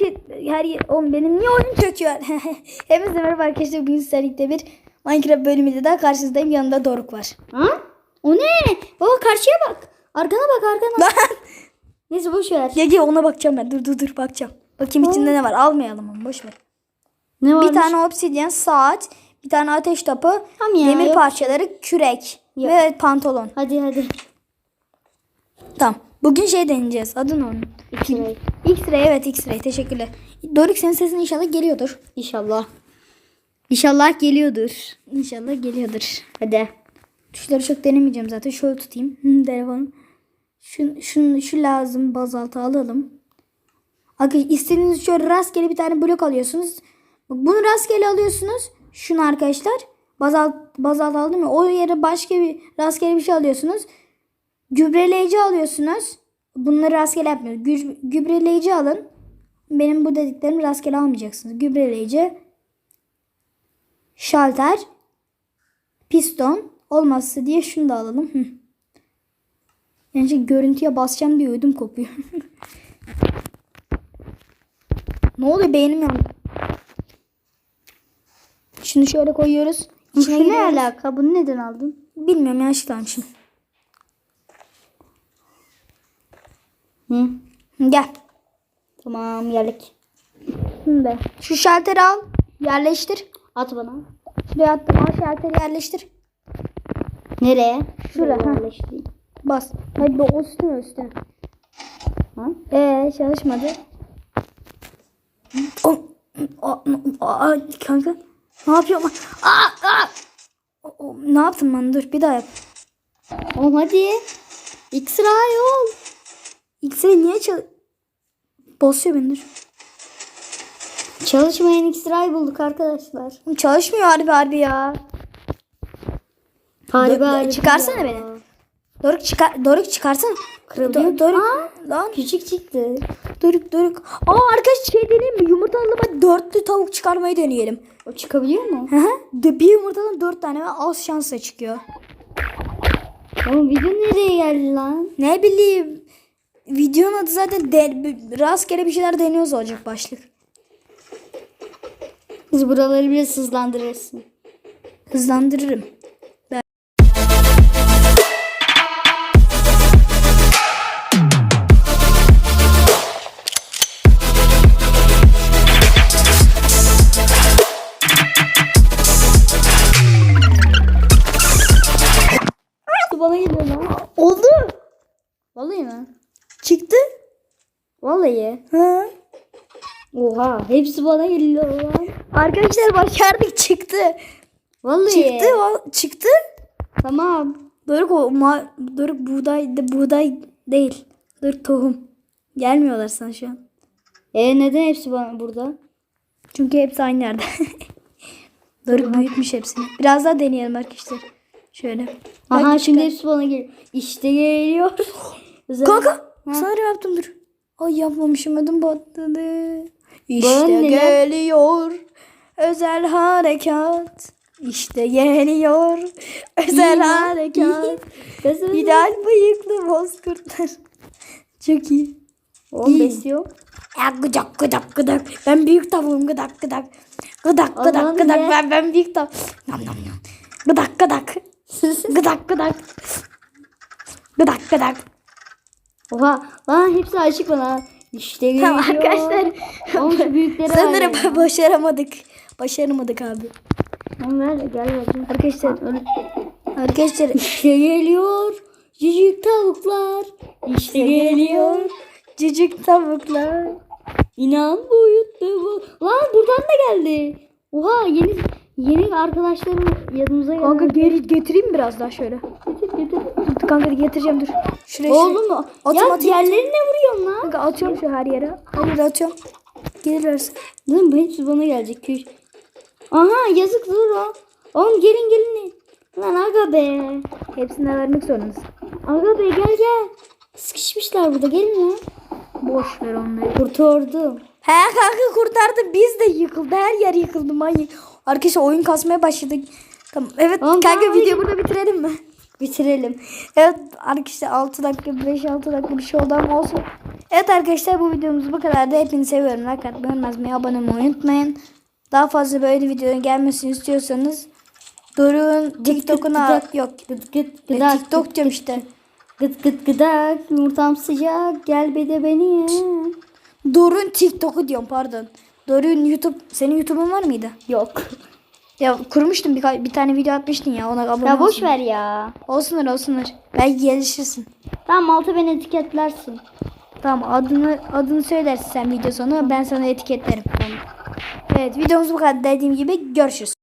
herkes her yer oğlum benim niye oyun çöküyor? Hepinize merhaba arkadaşlar bugün sizlerle bir Minecraft bölümüyle daha karşınızdayım. Yanında Doruk var. Ha? O ne? Baba karşıya bak. Arkana bak arkana. Lan! Neyse boş ver. Gel gel ona bakacağım ben. Dur dur dur bakacağım. Bakayım içinde ne var. Almayalım onu boş ver. Ne Bir varmış? tane obsidyen, saat, bir tane ateş topu, Tamam ya, demir yok. parçaları, kürek Yok. ve pantolon. Hadi hadi. Tamam. Bugün şey deneyeceğiz. Adı ne onun? X-ray. X-ray evet X-ray. Teşekkürler. Doruk senin sesin inşallah geliyordur. İnşallah. İnşallah geliyordur. İnşallah geliyordur. Hadi. Tuşları çok denemeyeceğim zaten. Şöyle tutayım. Hı, Telefonu. Şu, şu, şu lazım. Bazaltı alalım. Arkadaşlar istediğiniz şöyle rastgele bir tane blok alıyorsunuz. Bunu rastgele alıyorsunuz. Şunu arkadaşlar. Bazalt, bazalt aldım ya. O yere başka bir rastgele bir şey alıyorsunuz. Gübreleyici alıyorsunuz. Bunları rastgele yapmıyoruz. Gü- gübreleyici alın. Benim bu dediklerimi rastgele almayacaksınız. Gübreleyici. Şalter piston olmazsa diye şunu da alalım. Hı. Yani şey, görüntüye basacağım diye ödüm kopuyor. ne oluyor beynim yandı. Şunu şöyle koyuyoruz. İçine ne alaka? Bunu neden aldın? Bilmiyorum yanlışlıkla Hı. Gel. Tamam geldik. Şimdi şu şalteri al. Yerleştir. At bana. Şuraya attım. Al şalteri yerleştir. Nereye? Şuraya, yerleştireyim. Bas. Hadi o üstüne üstüne. Ha? Ee çalışmadı. O, o, aa, kanka ne yapıyorum? Aa, aa. O, o, ne yaptım ben? Dur bir daha yap. Oğlum hadi. X-ray ol. X'e niye çal... Basıyor beni. Çalışmayan X-ray bulduk arkadaşlar. Çalışmıyor harbi harbi ya. Harbi Dur, harbi çıkarsana ya. beni. Doruk çıkar Doruk çıkarsana. Kırılıyor. Do- Doruk lan Küçük çıktı. Doruk Doruk. Aa arkadaş şey deneyim mi? Yumurtalıma dörtlü tavuk çıkarmayı deneyelim. O çıkabiliyor mu? Hı Bir yumurtadan dört tane ve az şansla çıkıyor. Oğlum video nereye geldi lan? Ne bileyim. Videonun adı zaten de, rastgele bir şeyler deniyoruz olacak başlık. Biz buraları biraz hızlandırırsın. Hızlandırırım. Çıktı. Vallahi. Ha. Oha hepsi bana geliyor lan. Arkadaşlar başardık çıktı. Vallahi. Çıktı. o- Çıktı. Tamam. Doruk o ma Doruk buğday de buğday değil. Doruk tohum. Gelmiyorlar sana şu an. E neden hepsi bana burada? Çünkü hepsi aynı yerde. Doruk büyütmüş hepsini. Biraz daha deneyelim arkadaşlar. Şöyle. Aha Bak, şimdi hepsi bana geliyor. İşte geliyor. Güzel. Kanka sana yaptım dur. Ay yapmamışım ödüm patladı. İşte Bana geliyor özel harekat. İşte geliyor özel harekat. İdeal bıyıklı bozkurtlar. Çok iyi. Oğlum İyi. besliyor. Ya gıdak gıdak gıdak. Ben büyük tavuğum gıdak gıdak. Gıdak gıdak Aman gıdak. ye. Ben, ben büyük tavuğum. Nam nam nam. Gıdak gıdak. gıdak gıdak. Gıdak gıdak. Oha lan hepsi aşık bana. İşte geliyor. Tamam arkadaşlar. Sanırım ya. başaramadık. Başaramadık abi. Tamam ver gel bakayım. Arkadaşlar. Arkadaşlar. İşte geliyor. Cücük tavuklar. İşte geliyor. Cücük tavuklar. İnan boyutlu bu. Lan buradan da geldi. Oha yeni yeni arkadaşlarım yanımıza geldi. Kanka geri getireyim biraz daha şöyle. getir getir. Dur kanka getireceğim dur. Şuraya Oğlum şuraya. mu? Atayım, Ya atayım. diğerlerini ne vuruyorsun lan? Kanka atıyorum şu her yere. Yere atıyorum. Gelir versin. Lan bu hepsi bana gelecek. Köş. Aha yazık dur o. Oğlum gelin gelin. Lan aga be. Hepsine vermek zorundasın. Aga be gel gel. Sıkışmışlar burada gelin ya. Boş ver onları. Kurtardum. He kanka kurtardı. Biz de yıkıldı. Her yer yıkıldı manyak. Arkadaşlar oyun kasmaya başladık. Tamam. Evet Oğlum, kanka videoyu burada bitirelim mi? Bitirelim. Evet arkadaşlar 6 dakika 5-6 dakika bir şey oldu ama olsun. Evet arkadaşlar bu videomuz bu kadar da hepinizi seviyorum. Like atmayı unutmayın. Abone olmayı unutmayın. Daha fazla böyle videonun gelmesini istiyorsanız Doruk'un TikTok'una yok. Gıt gıt Ne gıdak. TikTok diyorum işte. Gıt gıt gıdak. Yumurtam sıcak. Gel bir de beni ye. Doruk'un TikTok'u diyorum pardon. Doruk'un YouTube senin YouTube'un var mıydı? Yok. Ya kurmuştum bir, bir tane video atmıştın ya ona abone Ya boş olsun. ver ya. Olsunlar olsunlar. Belki gelişirsin. Tamam alta beni etiketlersin. Tamam adını adını söylersin sen video sonu ben sana etiketlerim. Evet videomuz bu kadar dediğim gibi görüşürüz.